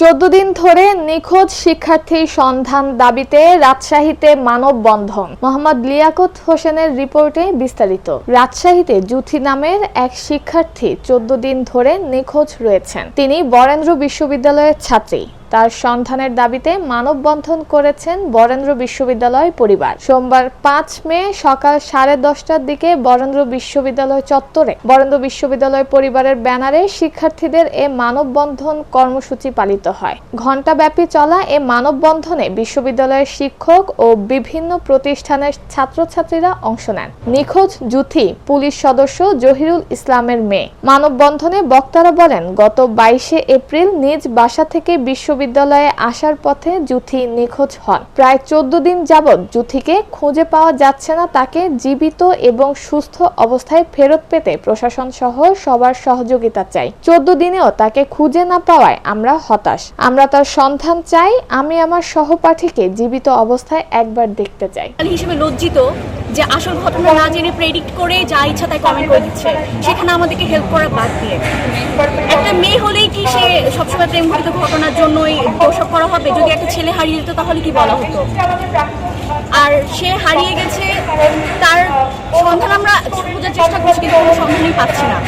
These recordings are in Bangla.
চোদ্দ দিন ধরে নিখোঁজ শিক্ষার্থী সন্ধান দাবিতে রাজশাহীতে মানববন্ধন। মোহাম্মদ লিয়াকত হোসেনের রিপোর্টে বিস্তারিত। রাজশাহীতে জুথি নামের এক শিক্ষার্থী চোদ্দ দিন ধরে নিখোঁজ রয়েছেন। তিনি বরেন্দ্র বিশ্ববিদ্যালয়ের ছাত্রী। তার সন্ধানের দাবিতে মানববন্ধন করেছেন বরেন্দ্র বিশ্ববিদ্যালয় পরিবার। সোমবার পাঁচ মে সকাল সাড়ে দশটার দিকে বরেন্দ্র বিশ্ববিদ্যালয় চত্বরে বরেন্দ্র বিশ্ববিদ্যালয় পরিবারের ব্যানারে শিক্ষার্থীদের এ মানববন্ধন কর্মসূচি পালিত হয়। ঘণ্টাব্যাপী চলা এ মানববন্ধনে বিশ্ববিদ্যালয়ের শিক্ষক ও বিভিন্ন প্রতিষ্ঠানের ছাত্রছাত্রীরা অংশ নেন। নিখোঁজ জুথি পুলিশ সদস্য জহিরুল ইসলামের মেয়ে। মানববন্ধনে বক্তারা বলেন, গত বাইশে এপ্রিল নিজ বাসা থেকে বিশ্ববিদ্যালয়ে আসার পথে জুথি নিখোঁজ হন। প্রায় চোদ্দ দিন যাবৎ জুথিকে খুঁজে পাওয়া যাচ্ছে না তাকে জীবিত এবং সুস্থ অবস্থায় ফেরত পেতে প্রশাসন সহ সবার সহযোগিতা চাই। চোদ্দ দিনেও তাকে খুঁজে না পাওয়ায় আমরা হতাশ। আমরা তার সন্ধান চাই, আমি আমার সহপাঠীকে জীবিত অবস্থায় একবার দেখতে চাই। হিসেবে লজ্জিত যে আসল ঘটনা না জেনে প্রেডিক্ট করে যা ইচ্ছা তাই কমেন্ট করে দিচ্ছে। সেখানে আমাদেরকে হেল্প করা বাদ দিয়ে। একটা মেয়ে হলেই সে সবসময় প্রেম ঘটিত ঘটনার জন্যই দোষক করা হবে। যদি একটা ছেলে হারিয়ে যেত তাহলে কি বলা হতো? আর সে হারিয়ে গেছে, তার সন্ধান আমরা খোঁজার চেষ্টা করছি, কিন্তু কোনো সন্ধানই পাচ্ছি না।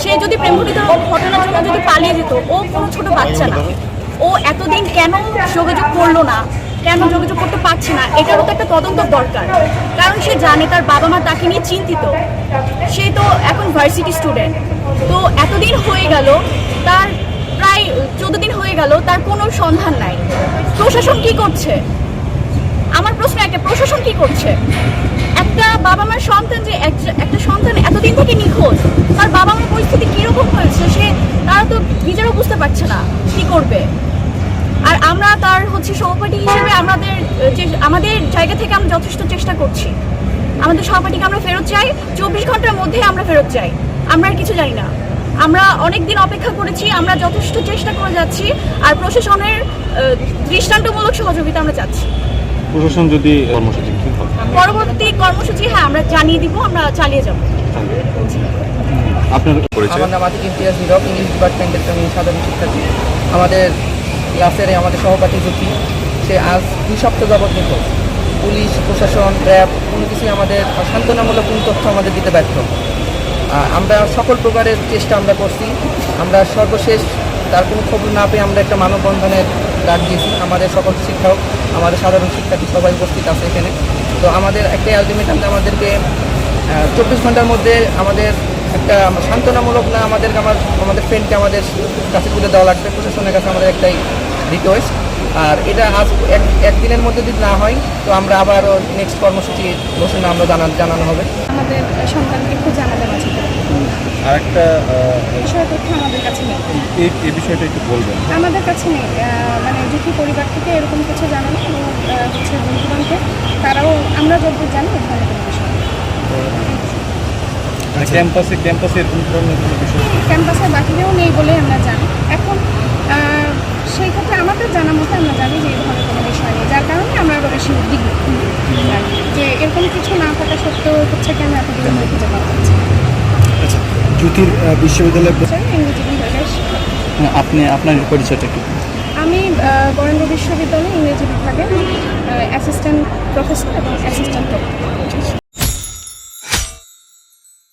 সে যদি প্রেম ঘটিত ঘটনার জন্য যদি পালিয়ে যেত, ও কোনো ছোট বাচ্চা না। ও এতদিন কেন যোগাযোগ করল না? কেন যোগাযোগ করতে পারছে না? এটারও তো একটা তদন্ত দরকার। কারণ সে জানে, তার বাবা মা তাকে নিয়ে চিন্তিত। সে তো এখন ভার্সিটি স্টুডেন্ট তো এতদিন হয়ে গেল তার প্রায় চোদ্দ দিন হয়ে গেল তার কোনো সন্ধান নাই। প্রশাসন কি করছে? আমার প্রশ্ন একটা, প্রশাসন কি করছে? একটা বাবা মার সন্তান যে এক- একটা সন্তান এতদিন থেকে নিখোঁজ, তার বাবা মার পরিস্থিতি কীরকম হয়েছে সে, তারা তো নিজেরাও বুঝতে পারছে না কি করবে। আর আমরা তার হচ্ছে সহপাঠী হিসেবে আমাদের, যে, আমাদের জায়গা থেকে আমরা যথেষ্ট চেষ্টা করছি। আমাদের সহপাঠীকে আমরা ফেরত চাই, চব্বিশ ঘণ্টার মধ্যে আমরা ফেরত চাই। আমরা আর কিছু জানি না। আমরা অনেক দিন অপেক্ষা করেছি আমরা যথেষ্ট চেষ্টা করে যাচ্ছি আর প্রশাসনের দৃষ্টান্তমূলক সহযোগিতা আমরা চাচ্ছি। প্রশাসন যদি কর্মসূচি পরবর্তী কর্মসূচি হ্যাঁ আমরা জানিয়ে দিব আমরা চালিয়ে যাব। আপনার পরিচয়? আমার নাম আতিক ইমতিয়াজ হিরক ইংলিশ ডিপার্টমেন্টের আমি সাধারণ শিক্ষার্থী। আমাদের ক্লাসের আমাদের সহপাঠী জ্যোতি সে আজ দুই সপ্তাহ যাবৎ নিখোঁজ। পুলিশ প্রশাসন র্যাব কোনো কিছুই আমাদের সান্ত্বনামূলক কোনো তথ্য আমাদের দিতে ব্যর্থ। আমরা সকল প্রকারের চেষ্টা আমরা করছি। আমরা সর্বশেষ তার কোনো খবর না পেয়ে আমরা একটা মানববন্ধনের ডাক দিয়েছি। আমাদের সকল শিক্ষক, আমাদের সাধারণ শিক্ষার্থী সবাই উপস্থিত আছে এখানে। তো আমাদের একটাই আলটিমেটাম আমাদেরকে চব্বিশ ঘণ্টার মধ্যে আমাদের একটা সান্ত্বনামূলক না আমাদেরকে আমার, আমাদের ফ্রেন্ডকে আমাদের কাছে তুলে দেওয়া লাগবে। প্রশাসনের কাছে আমাদের একটাই রিকোয়েস্ট আর এটা আজ এক একদিনের মধ্যে যদি না হয় তো আমরা আবারও নেক্সট কর্মসূচি ঘোষণা আমরা জানান জানানো হবে। আমাদের সন্তানকে খুঁজে আমাদের মাঝে আর একটা বিষয় তথ্য আমাদের কাছে নেই। এই এই বিষয়টা একটু বলবেন। আমাদের কাছে নেই। মানে যদি পরিবার থেকে এরকম কিছু জানে না এবং হচ্ছে বন্ধুবান্ধব তারাও আমরা যতদূর জানি কোনো বিষয় নেই। ক্যাম্পাসে ক্যাম্পাসে এরকম ধরনের কোনো বিষয় ক্যাম্পাসের বাকিরেও নেই বলে আমরা জানি। এখন আমাদের জানা মতো আমরা জানি যে এই ধরনের কোনো বিষয় নেই। যার কারণে আমরা বেশি উদ্বিগ্ন। যে এরকম কিছু না থাকা সত্ত্বেও হচ্ছে কেন এতদিন খুঁজে পাওয়া যাচ্ছে। আচ্ছা জ্যোতির বিশ্ববিদ্যালয় বিভাগের আপনি আপনার পরিচয়টা একটু আমি বরেন্দ্র বিশ্ববিদ্যালয়ে ইংরেজি বিভাগে অ্যাসিস্ট্যান্ট প্রফেসর এবং অ্যাসিস্ট্যান্ট